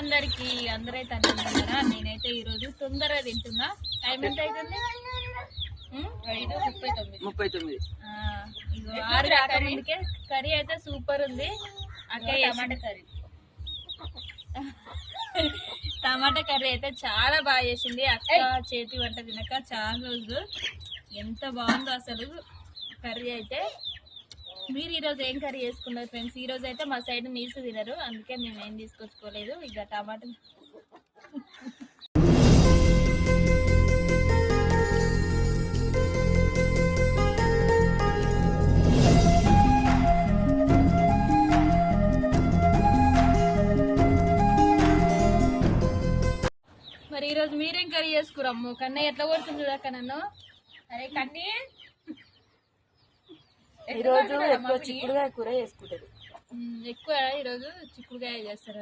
అందరికి అందరైతే అనుకుంటున్నారా నేనైతే ఈరోజు తొందరగా తింటున్నా. టైం ఎంత అవుతుంది? ముప్పై తొమ్మిది. ఆరు కాకముందుకే కర్రీ అయితే సూపర్ ఉంది. అక్క టమాటా కర్రీ. టమాటా కర్రీ అయితే చాలా బాగా చేసింది. అక్క చేతి వంట తినక చాలా రోజులు. ఎంత బాగుందో అసలు కర్రీ అయితే. మీరు ఈరోజు ఏం కర్రీ చేసుకున్నారు ఫ్రెండ్స్? ఈరోజు అయితే మా సైడ్ నీసు తినరు. అందుకే మేము ఏం తీసుకొచ్చుకోలేదు. ఇక టమాటా మరి ఈరోజు మీరేం కర్రీ చేసుకురమ్ము కన్నయ్య ఎట్లా కొడుతుంది చూడక్క నన్ను? అరే కన్నీ! ఈరోజు ఎక్కువ చిక్కుడుగా కూర చేసుకుంటది. ఉమ్, ఎక్కువ ఈరోజు చిక్కుడుకాయ చేస్తారు